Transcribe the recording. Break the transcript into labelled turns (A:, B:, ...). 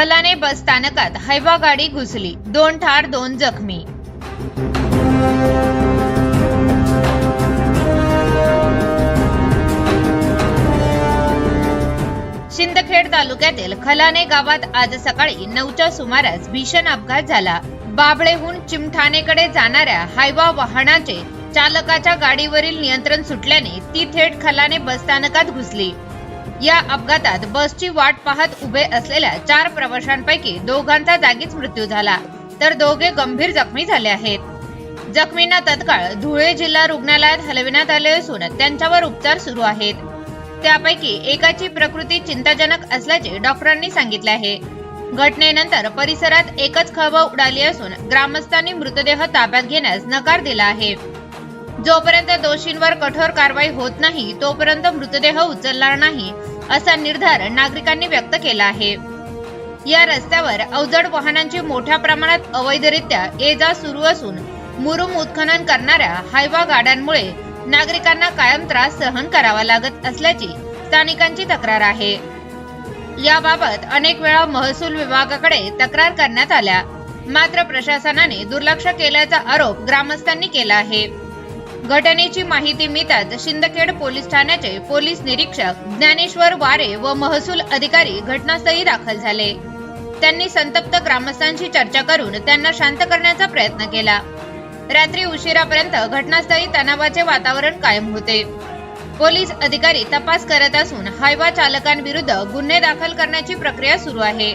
A: खलाने बस स्थानकात हैवा गाडी घुसली. दोन ठार दोन जखमी. शिंदखेड तालुक्यातील खलाने गावात आज सकाळी नऊच्या सुमारास भीषण अपघात झाला. बाबळेहून चिमठाणेकडे जाणाऱ्या हायवा वाहनाचे चालकाच्या गाडीवरील नियंत्रण सुटल्याने ती थेट खलाने बसस्थानकात घुसली. या अपघातात बसची वाट पाहत उभे असलेल्या चार प्रवाशांपैकी दोघांचा जागीच मृत्यू झाला. तर दोघे गंभीर जखमी झाले आहेत. जखमींना तत्काळ धुळे जिल्हा रुग्णालयात हलविण्यात आले असून त्यांच्यावर उपचार सुरू आहेत. त्यापैकी एकाची प्रकृती चिंताजनक असल्याचे डॉक्टरांनी सांगितले आहे. घटनेनंतर परिसरात एकच खळबळ उडाली असून ग्रामस्थांनी मृतदेह ताब्यात घेण्यास नकार दिला आहे. जोपर्यंत दोषींवर कठोर कारवाई होत नाही तोपर्यंत मृतदेह उचलणार नाही असा निर्धार नागरिकांनी व्यक्त केला आहे. या रस्त्यावर अवजड वाहनांची मोठ्या प्रमाणात अवैधरित्या ये जा सुरू असून मुरुम उत्खनन करणाऱ्या हायवा गाड्यांमुळे नागरिकांना कायम त्रास सहन करावा लागत असल्याची स्थानिकांची तक्रार आहे. याबाबत अनेक वेळा महसूल विभागाकडे तक्रार करण्यात आल्या. मात्र प्रशासनाने दुर्लक्ष केल्याचा आरोप ग्रामस्थांनी केला आहे. घटनेची माहिती मिळताच शिंदखेड पोलीस ठाण्याचे पोलीस निरीक्षक ज्ञानेश्वर वारे व महसूल अधिकारी घटनास्थळी दाखल झाले. त्यांनी संतप्त ग्रामस्थांशी चर्चा करून त्यांना शांत करण्याचा प्रयत्न केला. रात्री उशिरापर्यंत घटनास्थळी तणावाचे वातावरण कायम होते. पोलीस अधिकारी तपास करत असून हायवा चालकांविरुद्ध गुन्हे दाखल करण्याची प्रक्रिया सुरू आहे.